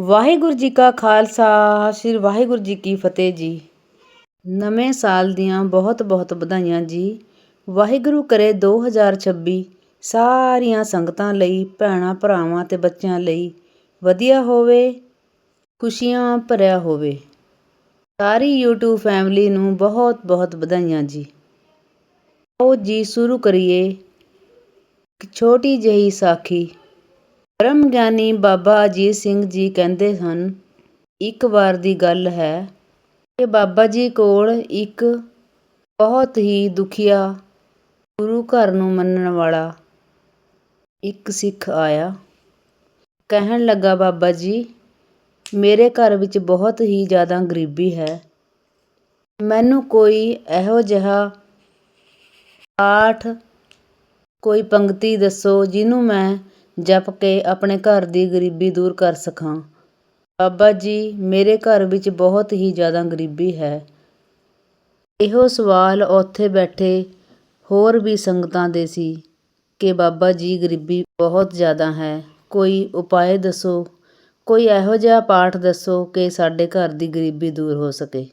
ਵਾਹਿਗੁਰੂ ਜੀ ਕਾ ਖਾਲਸਾ, ਸ੍ਰੀ ਵਾਹਿਗੁਰੂ ਜੀ ਕੀ ਫਤਿਹ ਜੀ। ਨਵੇਂ ਸਾਲ ਦੀਆਂ ਬਹੁਤ ਬਹੁਤ ਵਧਾਈਆਂ ਜੀ। ਵਾਹਿਗੁਰੂ ਕਰੇ 2026 ਸਾਰੀਆਂ ਸੰਗਤਾਂ ਲਈ, ਭੈਣਾਂ, ਭਰਾਵਾਂ ਤੇ ਬੱਚਿਆਂ ਲਈ ਵਧੀਆ ਹੋਵੇ, ਖੁਸ਼ੀਆਂ ਭਰਿਆ ਹੋਵੇ। ਸਾਰੀ YouTube ਫੈਮਿਲੀ ਨੂੰ ਬਹੁਤ ਬਹੁਤ ਵਧਾਈਆਂ ਜੀ। ਆਓ ਜੀ, ਸ਼ੁਰੂ ਕਰੀਏ। ਇੱਕ ਛੋਟੀ ਜਿਹੀ ਸਾਖੀ। ਬ੍ਰਹਮ ਗਿਆਨੀ ਬਾਬਾ ਅਜੀਤ ਸਿੰਘ ਜੀ ਕਹਿੰਦੇ ਹਨ, ਇੱਕ ਵਾਰ ਦੀ ਗੱਲ ਹੈ ਕਿ ਬਾਬਾ ਜੀ ਕੋਲ ਇੱਕ ਬਹੁਤ ਹੀ ਦੁਖੀਆ ਗੁਰੂ ਘਰ ਨੂੰ ਮੰਨਣ ਵਾਲਾ ਇੱਕ ਸਿੱਖ ਆਇਆ। ਕਹਿਣ ਲੱਗਾ, ਬਾਬਾ ਜੀ, ਮੇਰੇ ਘਰ ਵਿੱਚ ਬਹੁਤ ਹੀ ਜ਼ਿਆਦਾ ਗਰੀਬੀ ਹੈ। ਮੈਨੂੰ ਕੋਈ ਇਹੋ ਜਿਹਾ ਪਾਠ, ਕੋਈ ਪੰਕਤੀ ਦੱਸੋ, ਜਿਹਨੂੰ ਮੈਂ ਜਪ ਕੇ ਆਪਣੇ ਘਰ ਦੀ ਗਰੀਬੀ ਦੂਰ ਕਰ ਸਕਾਂ। ਬਾਬਾ ਜੀ, ਮੇਰੇ ਘਰ ਵਿੱਚ ਬਹੁਤ ਹੀ ਜ਼ਿਆਦਾ ਗਰੀਬੀ ਹੈ। ਇਹੋ ਸਵਾਲ ਉੱਥੇ ਬੈਠੇ ਹੋਰ ਵੀ ਸੰਗਤਾਂ ਦੇ ਸੀ ਕਿ ਬਾਬਾ ਜੀ, ਗਰੀਬੀ ਬਹੁਤ ਜ਼ਿਆਦਾ ਹੈ। ਕੋਈ ਉਪਾਅ ਦੱਸੋ, ਕੋਈ ਇਹੋ ਜਿਹਾ ਪਾਠ ਦੱਸੋ ਕਿ ਸਾਡੇ ਘਰ ਦੀ ਗਰੀਬੀ ਦੂਰ ਹੋ ਸਕੇ।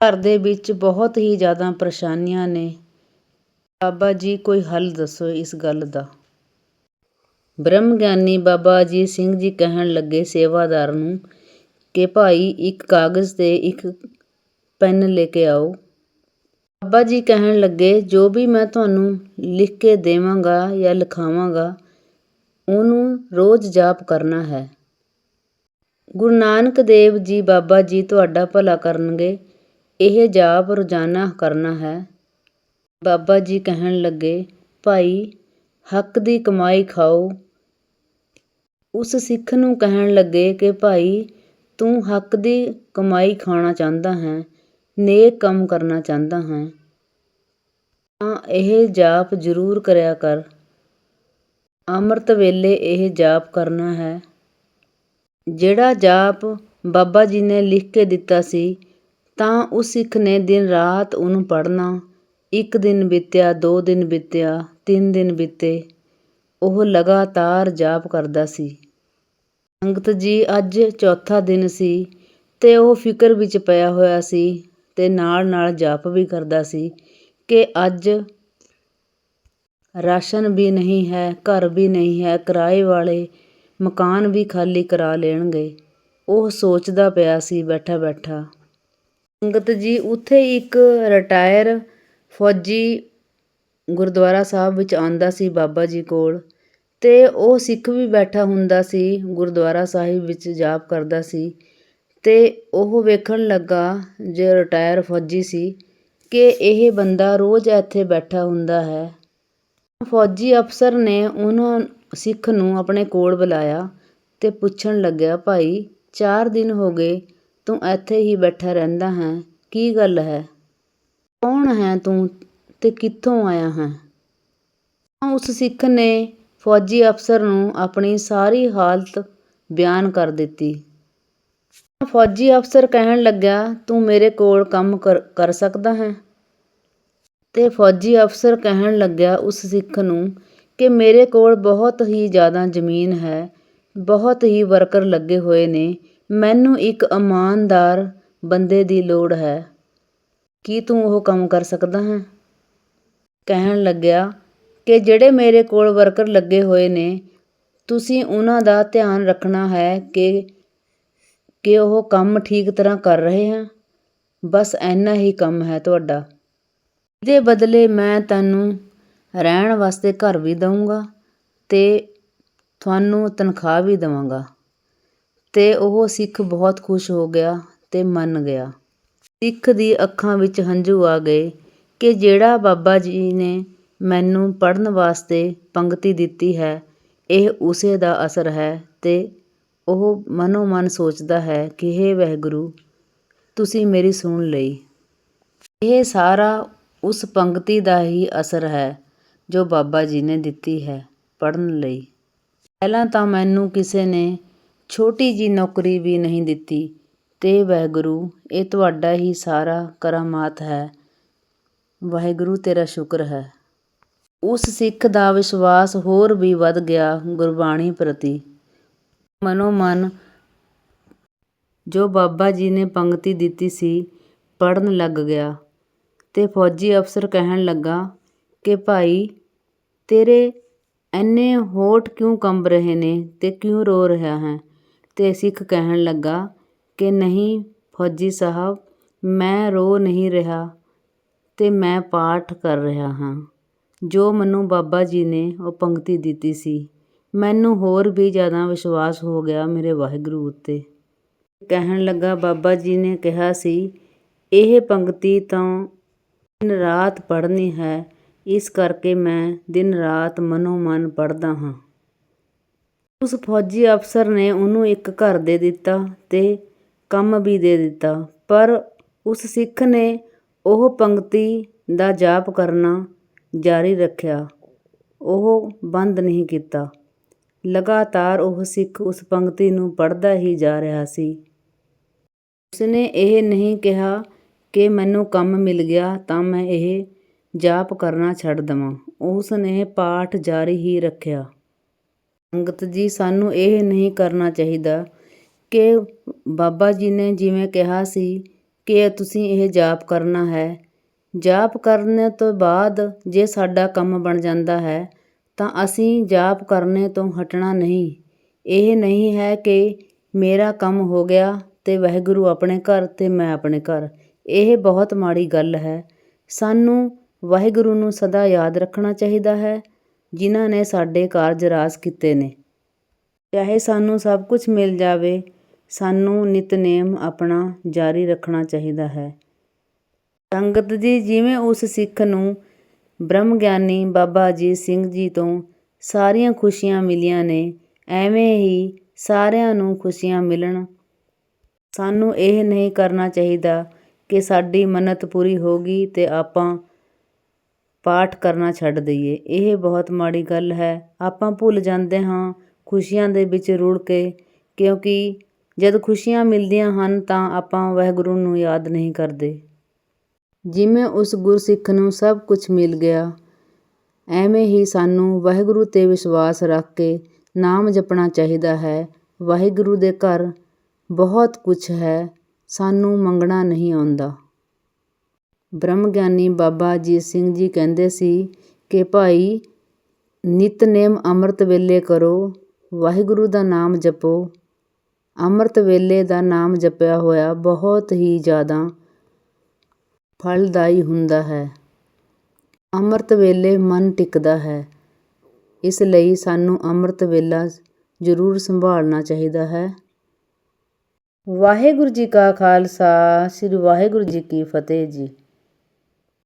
ਘਰ ਦੇ ਵਿੱਚ ਬਹੁਤ ਹੀ ਜ਼ਿਆਦਾ ਪਰੇਸ਼ਾਨੀਆਂ ਨੇ। ਬਾਬਾ ਜੀ, ਕੋਈ ਹੱਲ ਦੱਸੋ ਇਸ ਗੱਲ ਦਾ। ਬ੍ਰਹਮ ਗਿਆਨੀ ਬਾਬਾ ਅਜੀਤ ਸਿੰਘ ਜੀ ਕਹਿਣ ਲੱਗੇ ਸੇਵਾਦਾਰ ਨੂੰ ਕਿ ਭਾਈ ਇੱਕ ਕਾਗਜ਼ ਤੇ ਇੱਕ ਪੈਨ ਲੈ ਕੇ ਆਓ। ਬਾਬਾ ਜੀ ਕਹਿਣ ਲੱਗੇ, ਜੋ ਵੀ ਮੈਂ ਤੁਹਾਨੂੰ ਲਿਖ ਕੇ ਦੇਵਾਂਗਾ ਜਾਂ ਲਿਖਾਵਾਂਗਾ, ਉਹਨੂੰ ਰੋਜ਼ ਜਾਪ ਕਰਨਾ ਹੈ। ਗੁਰੂ ਨਾਨਕ ਦੇਵ ਜੀ ਬਾਬਾ ਜੀ ਤੁਹਾਡਾ ਭਲਾ ਕਰਨਗੇ, ਇਹ ਜਾਪ ਰੋਜ਼ਾਨਾ ਕਰਨਾ ਹੈ। ਬਾਬਾ ਜੀ ਕਹਿਣ ਲੱਗੇ, ਭਾਈ, ਹੱਕ ਦੀ ਕਮਾਈ ਖਾਓ ਉਸ ਸਿੱਖ ਨੂੰ ਕਹਿਣ ਲੱਗੇ ਕਿ ਭਾਈ, ਤੂੰ ਹੱਕ ਦੀ ਕਮਾਈ ਖਾਣਾ ਚਾਹੁੰਦਾ ਹੈ, ਨੇਕ ਕੰਮ ਕਰਨਾ ਚਾਹੁੰਦਾ ਹੈ। ਤਾਂ ਇਹ ਜਾਪ ਜ਼ਰੂਰ ਕਰਿਆ ਕਰ। ਅੰਮ੍ਰਿਤ ਵੇਲੇ ਇਹ ਜਾਪ ਕਰਨਾ ਹੈ। ਜਿਹੜਾ ਜਾਪ ਬਾਬਾ ਜੀ ਨੇ ਲਿਖ ਕੇ ਦਿੱਤਾ ਸੀ, ਤਾਂ ਉਸ ਸਿੱਖ ਨੇ ਦਿਨ ਰਾਤ ਉਹਨੂੰ ਪੜ੍ਹਨਾ, ਇੱਕ ਦਿਨ ਬੀਤਿਆ, ਦੋ ਦਿਨ ਬੀਤਿਆ, ਤਿੰਨ ਦਿਨ ਬੀਤੇ, ਉਹ ਲਗਾਤਾਰ ਜਾਪ ਕਰਦਾ ਸੀ। ਸੰਗਤ ਜੀ ਅੱਜ ਚੌਥਾ ਦਿਨ ਸੀ ਅਤੇ ਉਹ ਫਿਕਰ ਵਿੱਚ ਪਿਆ ਹੋਇਆ ਸੀ ਅਤੇ ਨਾਲ ਨਾਲ ਜਾਪ ਵੀ ਕਰਦਾ ਸੀ ਕਿ ਅੱਜ ਰਾਸ਼ਨ ਵੀ ਨਹੀਂ ਹੈ, ਘਰ ਵੀ ਨਹੀਂ ਹੈ, ਕਿਰਾਏ ਵਾਲੇ ਮਕਾਨ ਵੀ ਖਾਲੀ ਕਰਾ ਲੈਣਗੇ। ਉਹ ਸੋਚਦਾ ਪਿਆ ਸੀ ਬੈਠਾ ਬੈਠਾ। ਸੰਗਤ ਜੀ ਉੱਥੇ ਇੱਕ ਰਿਟਾਇਰ ਫੌਜੀ ਗੁਰਦੁਆਰਾ ਸਾਹਿਬ ਵਿੱਚ ਆਉਂਦਾ ਸੀ ਬਾਬਾ ਜੀ ਕੋਲ। ਤੇ ਉਹ ਸਿੱਖ ਵੀ ਬੈਠਾ ਹੁੰਦਾ ਸੀ, ਗੁਰਦੁਆਰਾ ਸਾਹਿਬ ਵਿੱਚ ਜਾਪ ਕਰਦਾ ਸੀ ਅਤੇ ਉਹ ਵੇਖਣ ਲੱਗਾ ਜੋ ਰਿਟਾਇਰ ਫੌਜੀ ਸੀ ਕਿ ਇਹ ਬੰਦਾ ਰੋਜ਼ ਇੱਥੇ ਬੈਠਾ ਹੁੰਦਾ ਹੈ। ਫੌਜੀ ਅਫਸਰ ਨੇ ਉਹਨਾਂ ਸਿੱਖ ਨੂੰ ਆਪਣੇ ਕੋਲ ਬੁਲਾਇਆ ਅਤੇ ਪੁੱਛਣ ਲੱਗਿਆ, ਭਾਈ, ਚਾਰ ਦਿਨ ਹੋ ਗਏ ਤੂੰ ਇੱਥੇ ਹੀ ਬੈਠਾ ਰਹਿੰਦਾ ਹੈ, ਕੀ ਗੱਲ ਹੈ? ਕੌਣ ਹੈ ਤੂੰ ਅਤੇ ਕਿੱਥੋਂ ਆਇਆ ਹੈ? ਉਸ ਸਿੱਖ ਨੇ ਫੌਜੀ ਅਫਸਰ ਨੂੰ ਆਪਣੀ ਸਾਰੀ ਹਾਲਤ ਬਿਆਨ ਕਰ ਦਿੱਤੀ। ਫੌਜੀ ਅਫਸਰ ਕਹਿਣ ਲੱਗਿਆ, ਤੂੰ ਮੇਰੇ ਕੋਲ ਕੰਮ ਕਰ ਸਕਦਾ ਹੈ? ਤੇ ਫੌਜੀ ਅਫਸਰ ਕਹਿਣ ਲੱਗਿਆ ਉਸ ਸਿੱਖ ਨੂੰ ਕਿ ਮੇਰੇ ਕੋਲ ਬਹੁਤ ਹੀ ਜ਼ਿਆਦਾ ਜ਼ਮੀਨ ਹੈ, ਬਹੁਤ ਹੀ ਵਰਕਰ ਲੱਗੇ ਹੋਏ ਨੇ, ਮੈਨੂੰ ਇੱਕ ਇਮਾਨਦਾਰ ਬੰਦੇ ਦੀ ਲੋੜ ਹੈ। ਕੀ ਤੂੰ ਉਹ ਕੰਮ ਕਰ ਸਕਦਾ ਹੈ? ਕਹਿਣ ਲੱਗਿਆ ਕਿ ਜਿਹੜੇ ਮੇਰੇ ਕੋਲ ਵਰਕਰ ਲੱਗੇ ਹੋਏ ਨੇ, ਤੁਸੀਂ ਉਹਨਾਂ ਦਾ ਧਿਆਨ ਰੱਖਣਾ ਹੈ ਕਿ ਕਿ ਉਹ ਕੰਮ ਠੀਕ ਤਰ੍ਹਾਂ ਕਰ ਰਹੇ ਹਨ। ਬਸ ਇੰਨਾ ਹੀ ਕੰਮ ਹੈ ਤੁਹਾਡਾ। ਇਹਦੇ ਬਦਲੇ ਮੈਂ ਤੈਨੂੰ ਰਹਿਣ ਵਾਸਤੇ ਘਰ ਵੀ ਦਊਂਗਾ ਅਤੇ ਤੁਹਾਨੂੰ ਤਨਖਾਹ ਵੀ ਦੇਵਾਂਗਾ। ਅਤੇ ਉਹ ਸਿੱਖ ਬਹੁਤ ਖੁਸ਼ ਹੋ ਗਿਆ ਅਤੇ ਮੰਨ ਗਿਆ। ਸਿੱਖ ਦੀ ਅੱਖਾਂ ਵਿੱਚ ਹੰਝੂ ਆ ਗਏ ਕਿ ਜਿਹੜਾ ਬਾਬਾ ਜੀ ਨੇ ਮੈਨੂੰ ਪੜ੍ਹਨ ਵਾਸਤੇ ਪੰਗਤੀ ਦਿੱਤੀ ਹੈ। ਇਹ ਉਸੇ ਦਾ ਅਸਰ ਹੈ ਅਤੇ ਉਹ ਮਨੋ ਮਨ ਸੋਚਦਾ ਹੈ ਕਿ, ਹੇ ਵਾਹਿਗੁਰੂ, ਤੁਸੀਂ ਮੇਰੀ ਸੁਣ ਲਈ। ਇਹ ਸਾਰਾ ਉਸ ਪੰਗਤੀ ਦਾ ਹੀ ਅਸਰ ਹੈ ਜੋ ਬਾਬਾ ਜੀ ਨੇ ਦਿੱਤੀ ਹੈ ਪੜ੍ਹਨ ਲਈ। ਪਹਿਲਾਂ ਤਾਂ ਮੈਨੂੰ ਕਿਸੇ ਨੇ ਛੋਟੀ ਜੀ ਨੌਕਰੀ ਵੀ ਨਹੀਂ ਦਿੱਤੀ ਤੇ ਵਾਹਿਗੁਰੂ, ਇਹ ਤੁਹਾਡਾ ਹੀ ਸਾਰਾ ਕਰਾਮਾਤ ਹੈ। ਵਾਹਿਗੁਰੂ, ਤੇਰਾ ਸ਼ੁਕਰ ਹੈ। ਉਸ ਸਿੱਖ ਦਾ ਵਿਸ਼ਵਾਸ ਹੋਰ ਵੀ ਵੱਧ ਗਿਆ ਗੁਰਬਾਣੀ ਪ੍ਰਤੀ। ਮਨੋ ਮਨ ਜੋ ਬਾਬਾ ਜੀ ਨੇ ਪੰਗਤੀ ਦਿੱਤੀ ਸੀ ਪੜ੍ਹਨ ਲੱਗ ਗਿਆ ਤੇ ਫੌਜੀ ਅਫਸਰ ਕਹਿਣ ਲੱਗਾ ਕਿ ਭਾਈ, ਤੇਰੇ ਐਨੇ ਹੋਠ ਕਿਉਂ ਕੰਬ ਰਹੇ ਨੇ ਤੇ ਕਿਉਂ ਰੋ ਰਿਹਾ ਹੈ? ਤੇ ਸਿੱਖ ਕਹਿਣ ਲੱਗਾ ਕਿ ਨਹੀਂ ਫੌਜੀ ਸਾਹਿਬ, ਮੈਂ ਰੋ ਨਹੀਂ ਰਿਹਾ ਤੇ ਮੈਂ ਪਾਠ ਕਰ ਰਿਹਾ ਹਾਂ। ਜੋ ਮੈਨੂੰ ਬਾਬਾ ਜੀ ਨੇ ਉਹ ਪੰਗਤੀ ਦਿੱਤੀ ਸੀ। ਮੈਨੂੰ ਹੋਰ ਵੀ ਜ਼ਿਆਦਾ ਵਿਸ਼ਵਾਸ ਹੋ ਗਿਆ ਮੇਰੇ ਵਾਹਿਗੁਰੂ ਉੱਤੇ। ਕਹਿਣ ਲੱਗਾ, ਬਾਬਾ ਜੀ ਨੇ ਕਿਹਾ ਸੀ, ਇਹ ਪੰਗਤੀ ਤਾਂ ਦਿਨ ਰਾਤ ਪੜ੍ਹਨੀ ਹੈ, ਇਸ ਕਰਕੇ ਮੈਂ ਦਿਨ ਰਾਤ ਮਨੋ ਮਨ ਪੜ੍ਹਦਾ ਹਾਂ। ਉਸ ਫੌਜੀ ਅਫਸਰ ਨੇ ਉਹਨੂੰ ਇੱਕ ਘਰ ਦੇ ਦਿੱਤਾ ਤੇ ਕੰਮ ਵੀ ਦੇ ਦਿੱਤਾ, ਪਰ ਉਸ ਸਿੱਖ ਨੇ ਉਹ ਪੰਕਤੀ ਦਾ ਜਾਪ ਕਰਨਾ ਜਾਰੀ ਰੱਖਿਆ। ਉਹ ਬੰਦ ਨਹੀਂ ਕੀਤਾ। ਲਗਾਤਾਰ ਉਹ ਸਿੱਖ ਉਸ ਪੰਗਤੀ ਨੂੰ ਪੜ੍ਹਦਾ ਹੀ ਜਾ ਰਿਹਾ ਸੀ। ਉਸਨੇ ਇਹ ਨਹੀਂ ਕਿਹਾ ਕਿ ਮੈਨੂੰ ਕੰਮ ਮਿਲ ਗਿਆ ਤਾਂ ਮੈਂ ਇਹ ਜਾਪ ਕਰਨਾ ਛੱਡ ਦਵਾਂ। ਉਸ ਨੇ ਪਾਠ ਜਾਰੀ ਹੀ ਰੱਖਿਆ। ਸੰਗਤ ਜੀ, ਸਾਨੂੰ ਇਹ ਨਹੀਂ ਕਰਨਾ ਚਾਹੀਦਾ ਕਿ ਬਾਬਾ ਜੀ ਨੇ ਜਿਵੇਂ ਕਿਹਾ ਸੀ ਕਿ ਤੁਸੀਂ ਇਹ ਜਾਪ ਕਰਨਾ ਹੈ। ਜਾਪ ਕਰਨ ਤੋਂ ਬਾਅਦ ਜੇ ਸਾਡਾ ਕੰਮ ਬਣ ਜਾਂਦਾ ਹੈ, ਤਾਂ ਅਸੀਂ ਜਾਪ ਕਰਨੇ ਤੋਂ ਹਟਣਾ ਨਹੀਂ। ਇਹ ਨਹੀਂ ਹੈ ਕਿ ਮੇਰਾ ਕੰਮ ਹੋ ਗਿਆ ਅਤੇ ਵਾਹਿਗੁਰੂ ਆਪਣੇ ਘਰ ਅਤੇ ਮੈਂ ਆਪਣੇ ਘਰ। ਇਹ ਬਹੁਤ ਮਾੜੀ ਗੱਲ ਹੈ। ਸਾਨੂੰ ਵਾਹਿਗੁਰੂ ਨੂੰ ਸਦਾ ਯਾਦ ਰੱਖਣਾ ਚਾਹੀਦਾ ਹੈ, ਜਿਨ੍ਹਾਂ ਨੇ ਸਾਡੇ ਕਾਰਜ ਰਾਸ ਕੀਤੇ ਨੇ। ਚਾਹੇ ਸਾਨੂੰ ਸਭ ਕੁਝ ਮਿਲ ਜਾਵੇ, ਸਾਨੂੰ ਨਿਤਨੇਮ ਆਪਣਾ ਜਾਰੀ ਰੱਖਣਾ ਚਾਹੀਦਾ ਹੈ। ਸੰਗਤ ਜੀ ਜਿਵੇਂ ਉਸ ਸਿੱਖ ਨੂੰ ਬ੍ਰਹਮ ਗਿਆਨੀ ਬਾਬਾ ਅਜੀਤ ਸਿੰਘ ਜੀ ਤੋਂ ਸਾਰੀਆਂ ਖੁਸ਼ੀਆਂ ਮਿਲੀਆਂ ਨੇ, ਐਵੇਂ ਹੀ ਸਾਰਿਆਂ ਨੂੰ ਖੁਸ਼ੀਆਂ ਮਿਲਣ। ਸਾਨੂੰ ਇਹ ਨਹੀਂ ਕਰਨਾ ਚਾਹੀਦਾ ਕਿ ਸਾਡੀ ਮੰਨਤ ਪੂਰੀ ਹੋ ਗਈ ਤੇ ਆਪਾਂ ਪਾਠ ਕਰਨਾ ਛੱਡ ਦਈਏ। ਇਹ ਬਹੁਤ ਮਾੜੀ ਗੱਲ ਹੈ। ਆਪਾਂ ਭੁੱਲ ਜਾਂਦੇ ਹਾਂ ਖੁਸ਼ੀਆਂ ਦੇ ਵਿੱਚ ਰੁੜ ਕੇ, ਕਿਉਂਕਿ ਜਦ ਖੁਸ਼ੀਆਂ ਮਿਲਦੀਆਂ ਹਨ ਤਾਂ ਆਪਾਂ ਵਾਹਿਗੁਰੂ ਨੂੰ ਯਾਦ ਨਹੀਂ ਕਰਦੇ। ਜਿਵੇਂ ਉਸ ਗੁਰਸਿੱਖ ਨੂੰ ਸਭ ਕੁਝ ਮਿਲ ਗਿਆ, ਐਵੇਂ ਹੀ ਸਾਨੂੰ ਵਾਹਿਗੁਰੂ ਤੇ ਵਿਸ਼ਵਾਸ ਰੱਖ ਕੇ ਨਾਮ ਜਪਣਾ ਚਾਹੀਦਾ ਹੈ। ਵਾਹਿਗੁਰੂ ਦੇ ਘਰ ਬਹੁਤ ਕੁਝ ਹੈ, ਸਾਨੂੰ ਮੰਗਣਾ ਨਹੀਂ ਆਉਂਦਾ। ਬ੍ਰਹਮ ਗਿਆਨੀ ਬਾਬਾ ਅਜੀਤ ਸਿੰਘ ਜੀ ਕਹਿੰਦੇ ਸੀ ਕਿ ਭਾਈ, ਨਿਤਨੇਮ ਅੰਮ੍ਰਿਤ ਵੇਲੇ ਕਰੋ, ਵਾਹਿਗੁਰੂ ਦਾ ਨਾਮ ਜਪੋ। ਅੰਮ੍ਰਿਤ ਵੇਲੇ ਦਾ ਨਾਮ ਜਪਿਆ ਹੋਇਆ ਬਹੁਤ ਹੀ ਜ਼ਿਆਦਾ ਫਲਦਾਈ ਹੁੰਦਾ ਹੈ। ਅੰਮ੍ਰਿਤ ਵੇਲੇ ਮਨ ਟਿਕਦਾ ਹੈ। ਇਸ ਲਈ ਸਾਨੂੰ ਅੰਮ੍ਰਿਤ ਵੇਲਾ ਜ਼ਰੂਰ ਸੰਭਾਲਣਾ ਚਾਹੀਦਾ ਹੈ। ਵਾਹਿਗੁਰੂ ਜੀ ਕਾ ਖਾਲਸਾ, ਸ੍ਰੀ ਵਾਹਿਗੁਰੂ ਜੀ ਕੀ ਫਤਿਹ ਜੀ।